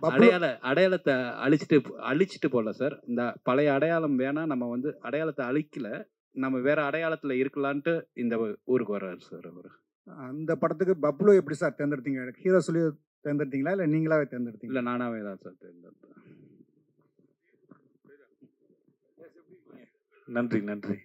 அடையாள அடையாளத்தை அழிச்சிட்டு அழிச்சிட்டு போகல சார். இந்த பழைய அடையாளம் வேணா நம்ம வந்து அடையாளத்தை அழிக்கல. நம்ம வேற அடையாளத்துல இருக்கலான்ட்டு இந்த ஊருக்கு வர்றாரு சார் அவர். அந்த படத்துக்கு பப்ளு எப்படி சார் தேர்ந்தெடுத்தீங்க? ஹீரோ சொல்லி தேர்ந்தெடுத்தீங்களா? இல்லை நீங்களாவே இல்ல தேர்ந்தெடுத்தீங்களா நானாவே தான் சார் தேர்ந்தெடுத்தேன். நன்றி நன்றி.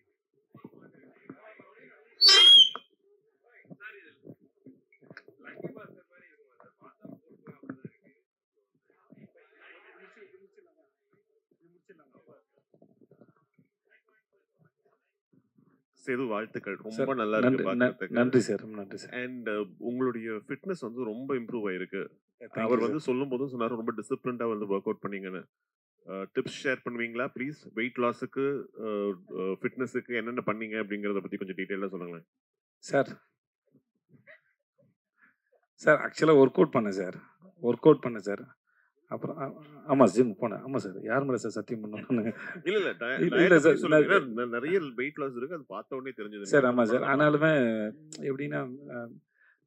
சேது வாழ்த்துக்கள். ரொம்ப நல்லா இருக்கு பார்க்கறதுக்கு நன்றி சார் நன்றி சார். அண்ட் உங்களுடைய ஃபிட்னஸ் வந்து ரொம்ப இம்ப்ரூவ் ஆயிருக்கு. அவர். வந்து சொல்லும் போதும் சொன்னாரு ரொம்ப டிசிப்ளின்டா வந்து ஒர்க் அவுட் பண்ணீங்கன்னு. டிப்ஸ் ஷேர் பண்ணுவீங்களா? ப்ளீஸ் வெயிட் லாஸுக்கு ஃபிட்னஸுக்கு என்னென்ன பண்ணீங்க? அப்படிங்கறத பத்தி கொஞ்சம் டீட்டெயிலாக சொல்லுங்களேன். சார் சார் ஆக்சுவலாக ஒர்க் அவுட் பண்ணேன் சார். ஒர்க் அவுட் பண்ணேன் சார். அப்புறம் ஆ- ஆமா ஜிம் போனேன். ஆமா சார். யார் மேலே சார் சத்தியம் பண்ணணும் இல்ல இல்ல இல்ல, சார், நிறைய வெயிட் லாஸ் இருக்கு. அது பார்த்த உடனே தெரிஞ்சது சார் ஆமாம் சார். ஆனாலுமே எப்படின்னா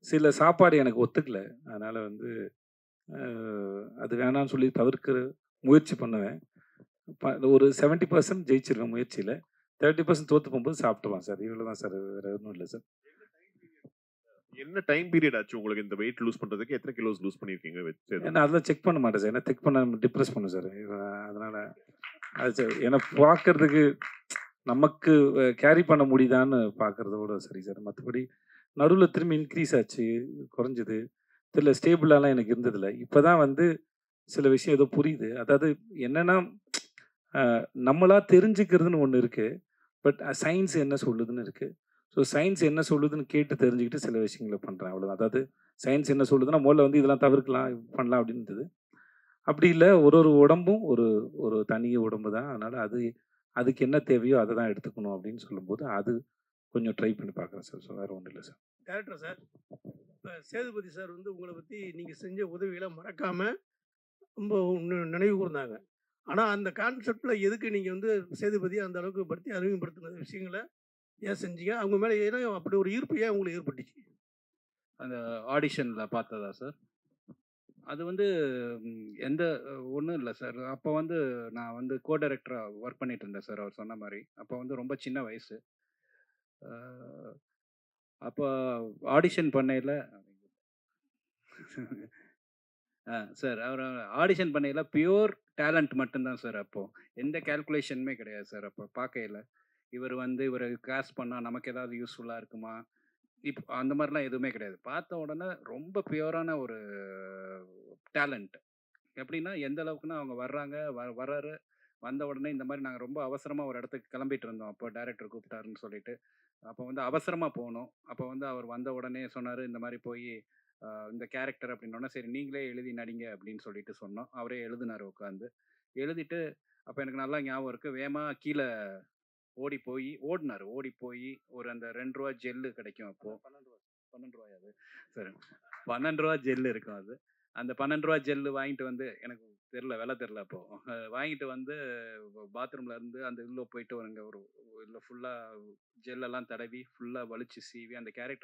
சில சாப்பாடு எனக்கு ஒத்துக்கல. அதனால் வந்து அது வேணாம்னு சொல்லி தவிர்க்கிற முயற்சி பண்ணுவேன். ஒரு செவன்ட்டி பர்சன்ட் ஜெயிச்சிருவேன் முயற்சியில் தேர்ட்டி பர்சன்ட் தோற்று போகும்போது சாப்பிட்டுருவேன் சார். இவ்வளோ தான் சார். வேறு ஒன்றும் இல்லை சார். என்ன டைம் பீரியட் ஆச்சு உங்களுக்கு இந்த வெயிட் லூஸ் பண்றதுக்கு? எத்தனை கிலோஸ் லூஸ் பண்ணிருக்கீங்க சேது? ஏன்னா அதெல்லாம் செக் பண்ண மாட்டேன் சார் ஏன்னா செக் பண்ண டிப்ரெஸ் பண்ணும் சார் அதனால் அது சார் ஏன்னா பார்க்கறதுக்கு நமக்கு கேரி பண்ண முடியுதான்னு பார்க்குறதோட சரி சார் மற்றபடி நடுவில் திரும்பி இன்க்ரீஸ் ஆச்சு குறைஞ்சது. தெரியல ஸ்டேபிளாலாம் எனக்கு இருந்ததில்ல. இப்போ தான் வந்து சில விஷயம் ஏதோ புரியுது. அதாவது என்னென்னா நம்மளாக தெரிஞ்சுக்கிறதுன்னு ஒன்று இருக்குது பட் சயின்ஸ் என்ன சொல்லுதுன்னு இருக்குது ஸோ சயின்ஸ் என்ன சொல்லுதுன்னு கேட்டு தெரிஞ்சுக்கிட்டு சில விஷயங்களை பண்ணுறேன் அவ்வளோதான் அதாவது சயின்ஸ் என்ன சொல்லுதுன்னா முதல்ல வந்து இதெல்லாம் தவிர்க்கலாம் பண்ணலாம் அப்படின்றது அப்படி இல்லை ஒரு ஒரு உடம்பும் ஒரு ஒரு தனி உடம்பு தான். அதனால் அது அதுக்கு என்ன தேவையோ அதை தான் எடுத்துக்கணும் அப்படின்னு சொல்லும்போது அது கொஞ்சம் ட்ரை பண்ணி பார்க்குறேன் சார். ஸோ வேறு ஒன்றும் இல்லை சார். டேரக்டர் சார் இப்போ சேதுபதி சார் வந்து உங்களை பற்றி நீங்கள் செஞ்ச உதவிகளை மறக்காமல் ரொம்ப நினைவு கூர்ந்தாங்க. ஆனால் அந்த கான்செப்டில் எதுக்கு நீங்கள் வந்து சேதுபதி அந்த அளவுக்கு படுத்தி அறிமுகப்படுத்தின விஷயங்களை ஏன் செஞ்சீங்க? அவங்க மேலே ஏன்னா அப்படி ஒரு ஈர்ப்பு ஏன் உங்களுக்கு ஏற்பட்டுச்சு? அந்த ஆடிஷனில் பார்த்ததா சார்? அது வந்து எந்த ஒன்றும் இல்லை சார். அப்போ வந்து நான் வந்து கோ டைரக்டராக ஒர்க் பண்ணிட்டு இருந்தேன் சார். அவர் சொன்ன மாதிரி. அப்போ வந்து ரொம்ப சின்ன வயசு. அப்போ ஆடிஷன் பண்ணையில் ஆ சார் அவர் ஆடிஷன் பண்ணையில் பியூர் டேலண்ட் மட்டும்தான் சார் அப்போது எந்த கேல்குலேஷனுமே கிடையாது சார் அப்போ பார்க்கையில். இவர் வந்து இவரை காஸ்ட் பண்ணால் நமக்கு ஏதாவது யூஸ்ஃபுல்லாக இருக்குமா? இப்போ அந்த மாதிரிலாம் எதுவுமே கிடையாது. பார்த்த உடனே ரொம்ப பியூரான ஒரு டேலண்ட் எப்படின்னா எந்த அளவுக்குன்னா அவங்க வர்றாங்க வ வர்றாரு வந்த உடனே இந்த மாதிரி நாங்கள் ரொம்ப அவசரமாக ஒரு இடத்துக்கு கிளம்பிட்டு இருந்தோம். அப்போ டேரக்டர் கூப்பிட்டாருன்னு சொல்லிட்டு. அப்போ வந்து அவசரமாக போனோம். அப்போ வந்து அவர் வந்த உடனே சொன்னார் இந்த மாதிரி போய் இந்த கேரக்டர் அப்படின்னோடனே சரி நீங்களே எழுதி நடிங்க அப்படின்னு சொல்லிட்டு சொன்னோம். அவரே எழுதினார் உட்காந்து எழுதிட்டு அப்போ எனக்கு நல்லா ஞாபகம் இருக்குது வேகமாக கீழே ஓடி போய் ஓடினார். ஓடி போய் ஒரு அந்த ரெண்டு ரூபா ஜெல்லு கிடைக்கும் அப்போ. பன்னெண்டு ரூபா பன்னெண்டு ரூபாயா அது? சரி. பன்னெண்டு ரூபா ஜெல்லு இருக்கும் அது. அந்த பன்னெண்டு ரூபா ஜெல்லு வாங்கிட்டு வந்து எனக்கு தெரில விலை தெரில அப்போ. வாங்கிட்டு வந்து பாத்ரூம்ல இருந்து அந்த உள்ள போயிட்டு வருங்க ஒரு இல்லை ஃபுல்லாக ஜெல்லெல்லாம் தடவி ஃபுல்லாக வலிச்சு சீவி அந்த கேரக்டர்